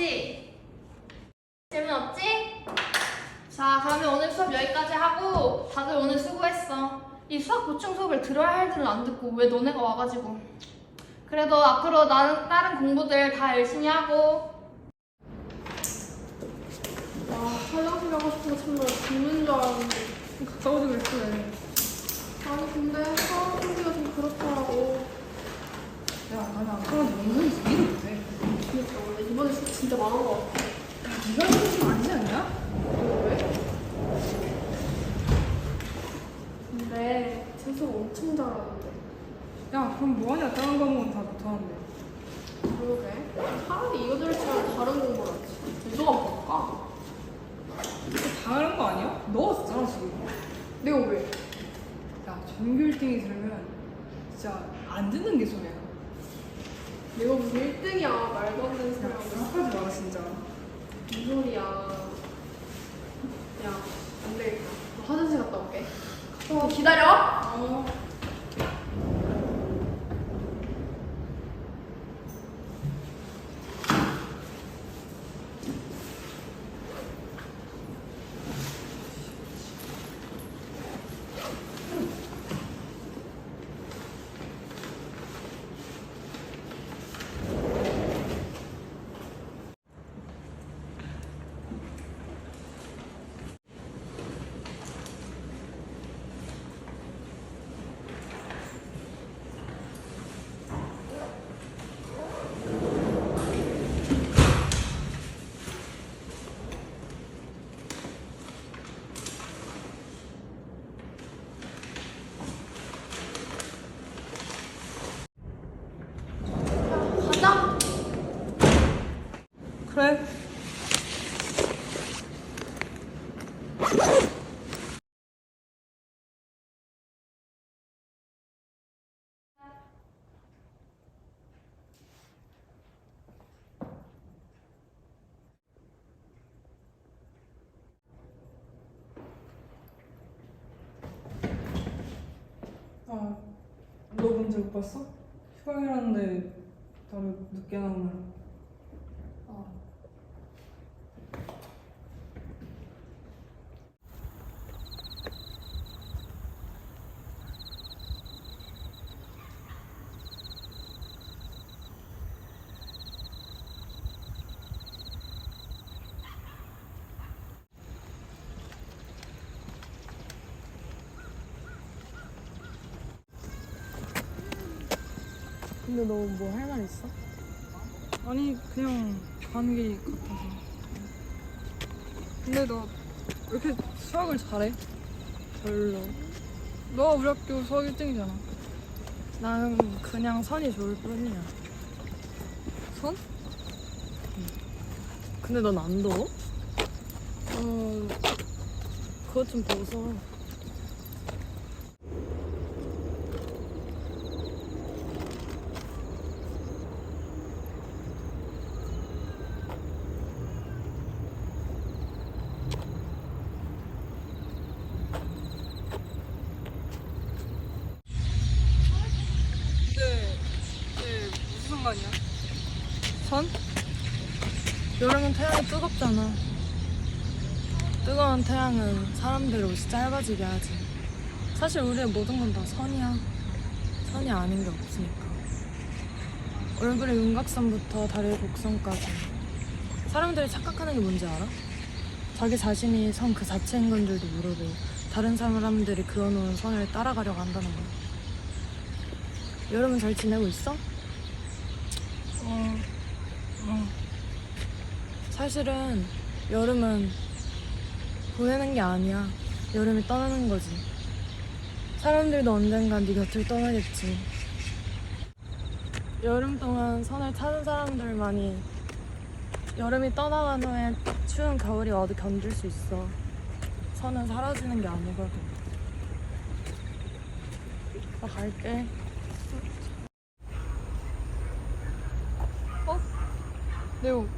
없지? 질문 없지? 자, 그러면 오늘 수업 여기까지 하고 다들 오늘 수고했어. 이 수학 보충 수업을 들어야 할 들은 안 듣고 왜 너네가 와가지고. 그래도 앞으로 다른, 다른 공부들 다 열심히 하고. 와 화장실 가고 싶은 거 참나 죽는 줄 알았는데 가까워지고 그랬어 아니 근데 사람 소리가 좀 그렇더라고 야 나는 안 그러는데 너무 이해를 못해 그러니까 원래 이번에 진짜 많은 거 같아 네가 하는 좀 아니지 않냐? 왜? 근데 재수 엄청 잘하는데 야 그럼 뭐하냐 다른 과목은 다 못하는데 그러게 차라리 이거 들을 시간 다른 공부를 하지 누가 볼까? 이거 당하는 거 아니야? 넣었잖아 지금 내가 왜? 야 전교 1등이 들으면 진짜 안 듣는 게 소리야 내가 무슨 1등이야. 말도 안 되는 소리 야 하고. 생각하지 마라 진짜. 무슨 소리야. 야 안 되겠다 나 화장실 갔다 올게. 어, 기다려. 어 가자 그래 아, 너 문제 못 봤어? 휴강이라는데 다들 늦게 나오면 어. 근데 너 뭐 할 말 있어? 아니 그냥 가는 게 같아서 근데 너 왜 이렇게 수학을 잘해? 별로. 너 우리 학교 수학 1등이잖아 난 그냥 선이 좋을 뿐이야. 선? 근데 넌 안 더워? 어... 그것 좀. 근데 이게 무슨 상관이야? 선? 여름은 태양이 뜨겁잖아. 뜨거운 태양은 사람들의 옷이 짧아지게 하지. 사실 우리의 모든 건 다 선이야. 선이 아닌 게 없으니까. 얼굴의 윤곽선부터 다리의 곡선까지. 사람들이 착각하는 게 뭔지 알아? 자기 자신이 선 그 자체인 건 줄도 모르고 다른 사람들이 그어놓은 선을 따라가려고 한다는 거야. 여름은 잘 지내고 있어? 어... 어... 사실은 여름은 보내는 게 아니야. 여름이 떠나는 거지. 사람들도 언젠간 네 곁을 떠나겠지. 여름 동안 선을 찾은 사람들만이 여름이 떠나간 후에 추운 겨울이 와도 견딜 수 있어. 선은 사라지는 게 아니거든. 나 갈게. 네오